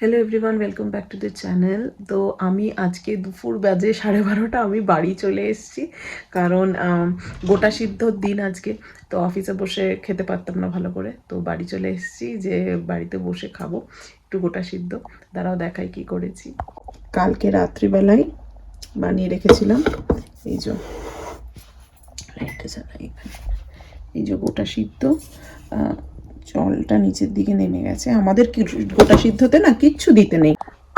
Hello everyone welcome back to the channel তো আমি আজকে দুপুর বাজে সাড়ে বারোটা, আমি বাড়ি চলে এসেছি। কারণ গোটা সিদ্ধর দিন আজকে। তো অফিসে বসে খেতে পারতাম না ভালো করে। তো বাড়ি চলে এসেছি যে বাড়িতে বসে খাব, একটু গোটা সিদ্ধ। দাঁড়াও দেখাই কি করেছি। কালকে রাত্রিবেলায় বানিয়ে রেখেছিলাম। এই যে এই যে গোটা সিদ্ধ। জলটা নিচের দিকে নেমে গেছে। আমাদের গোটা সিদ্ধতে না কিচ্ছু দিতে নেই।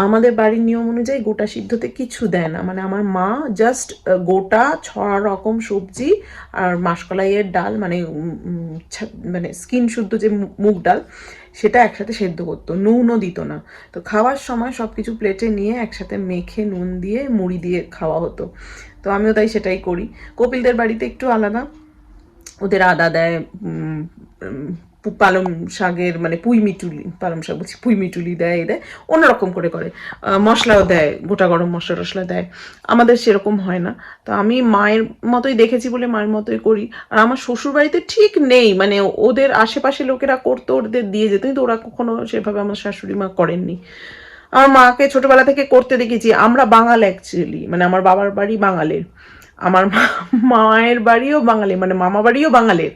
আমাদের বাড়ির নিয়ম অনুযায়ী গোটা সিদ্ধতে কিছু দেয় না। মানে আমার মা জাস্ট গোটা ছ রকম সবজি আর মাসকলাইয়ের ডাল মানে মানে স্কিন শুদ্ধ যে মুগ ডাল, সেটা একসাথে সেদ্ধ করতো, নুনও দিত না। তো খাওয়ার সময় সব কিছু প্লেটে নিয়ে একসাথে মেখে নুন দিয়ে মুড়ি দিয়ে খাওয়া হতো। তো আমিও তাই সেটাই করি। কপিলদের বাড়িতে একটু আলাদা। ওদের আদা দেয় পালং শাকের মানে পুঁই মিটুলি পালং শাক বলছি, পুঁই মিটুলি দেয় এ দেয় অন্যরকম করে করে। মশলাও দেয়, গোটা গরম মশলা টশলা দেয়। আমাদের সেরকম হয় না। তো আমি মায়ের মতোই দেখেছি বলে মায়ের মতোই করি। আর আমার শ্বশুর বাড়িতে ঠিক নেই মানে ওদের আশেপাশে লোকেরা করতো, ওদের দিয়ে যেত, কিন্তু ওরা কখনো সেভাবে আমার শাশুড়ি মা করেননি। আমার মাকে ছোটবেলা থেকে করতে দেখেছি। আমরা বাঙাল অ্যাকচুয়ালি মানে আমার বাবার বাড়ি বাঙালির। আমার মায়ের বাড়িও বাঙালি মানে মামা বাড়িও বাঙালির।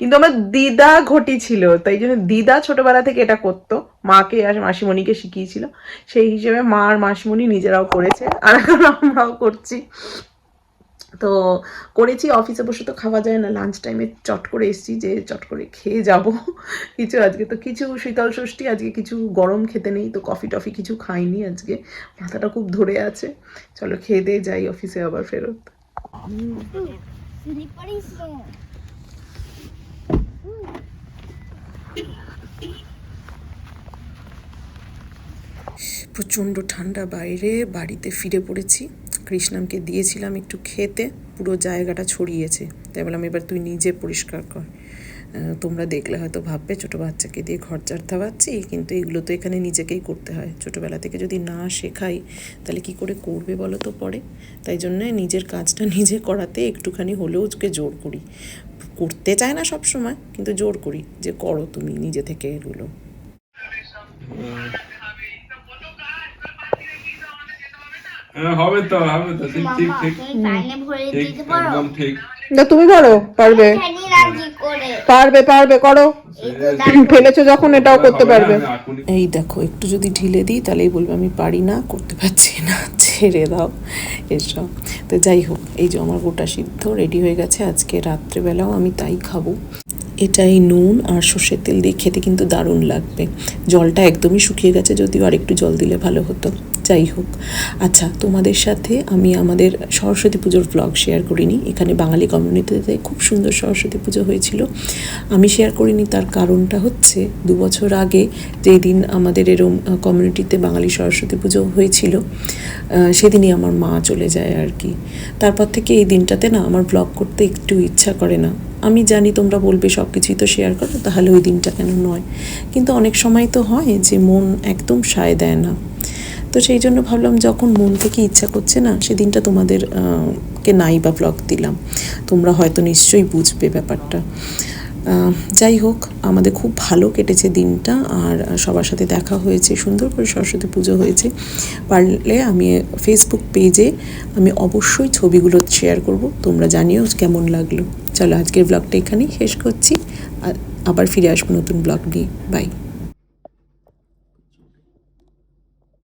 কিন্তু আমার দিদা ঘটি ছিল তাই জন্য দিদা ছোটবেলা থেকে এটা করতো। মাকে আর মাসিমণিকে শিখিয়েছিল। সেই হিসেবে মা আর মাসিমণি নিজেরাও করেছে আর এখন আমরাও করছি। তো করেছি অফিসে বসে তো খাওয়া যায় না লাঞ্চ টাইমে চট করে এসেছি যে চট করে খেয়ে যাব। কিছু আজকে তো কিছু শীতল ষষ্ঠী আজকে কিছু গরম খেতে নেই তো কফি টফি কিছু খাইনি আজকে। মাথাটা খুব ধরে আছে। চলো খেয়ে দিয়ে যাই অফিসে আবার ফেরত। প্রচণ্ড ঠান্ডা বাইরে, বাড়িতে ফিরে পড়েছি। কৃষ্ণামকে দিয়েছিলাম একটু খেতে, পুরো জায়গাটা ছড়িয়েছে। তাই বললাম, এবার তুই নিজে পরিষ্কার কর। তোমরা দেখলে হয়তো ভাববে, ছোটো বাচ্চাকে দিয়ে ঘর ঝাড় দেওয়াচ্ছি, কিন্তু এগুলো তো এখানে নিজেকেই করতে হয়। ছোটোবেলা থেকে যদি না শেখাই, তাহলে কি করে করবে বলো তো পরে? তাই জন্য নিজের কাজটা নিজে করাতে একটুখানি হলেও ওকে জোর করি। করতে চায় না সব সময় কিন্তু জোর করি যে, করো তুমি নিজে থেকে এগুলো। হবে তো হবে তো ঠিক ঠিক ঠিক। একদম ঠিক। না তুমি পারো পারবে। পারবে পারবে করো। ফেলেছো যখন এটাও করতে পারবে। এই দেখো একটু যদি ঢিলে দিই তাহলেই বলবে আমি পারি না করতে পারছি না ছেড়ে দাও এসব তো যাই হোক এই যে আমার গোটা সিদ্ধ রেডি হয়ে গেছে আজকে রাত্রেবেলাও আমি তাই খাব। এটাই নুন আর সর্ষের তেল দিয়ে খেতে কিন্তু দারুণ লাগবে। জলটা একদমই শুকিয়ে গেছে যদিও আর একটু জল দিলে ভালো হতো। যাই হোক। আচ্ছা তোমাদের সাথে আমি আমাদের সরস্বতী পুজোর ব্লগ শেয়ার করিনি। এখানে বাঙালি কমিউনিটিতে খুব সুন্দর সরস্বতী পুজো হয়েছিল। আমি শেয়ার করিনি তার কারণটা হচ্ছে দু বছর আগে যেই দিন আমাদের এরম কমিউনিটিতে বাঙালি সরস্বতী পুজো হয়েছিল সেদিনই আমার মা চলে যায় আর কি। তারপর থেকে এই দিনটাতে না আমার ব্লগ করতে একটু ইচ্ছা করে না। আমি জানি তোমরা বলবে সব কিছুই তো শেয়ার করো, তাহলে ওই দিনটা কেন নয়? কিন্তু অনেক সময় তো হয় যে মন একদম সায় দেয় না। তো সেই জন্য ভাবলাম যখন মন থেকে ইচ্ছা করছে না, সেদিনটা তোমাদের কে নাই বা ব্লগ দিলাম। তোমরা হয়তো নিশ্চয়ই বুঝবে ব্যাপারটা। যাই হোক, আমাদের খুব ভালো কেটেছে দিনটা আর সবার সাথে দেখা হয়েছে, সুন্দর করে সরস্বতী পুজো হয়েছে। পারলে আমি ফেসবুক পেজে আমি অবশ্যই ছবিগুলো শেয়ার করব। তোমরা জানিও কেমন লাগল। চলো আজকের ব্লগটা এখানেই শেষ করছি। আবার ফিরে আসব নতুন ব্লগ নিয়ে। বাই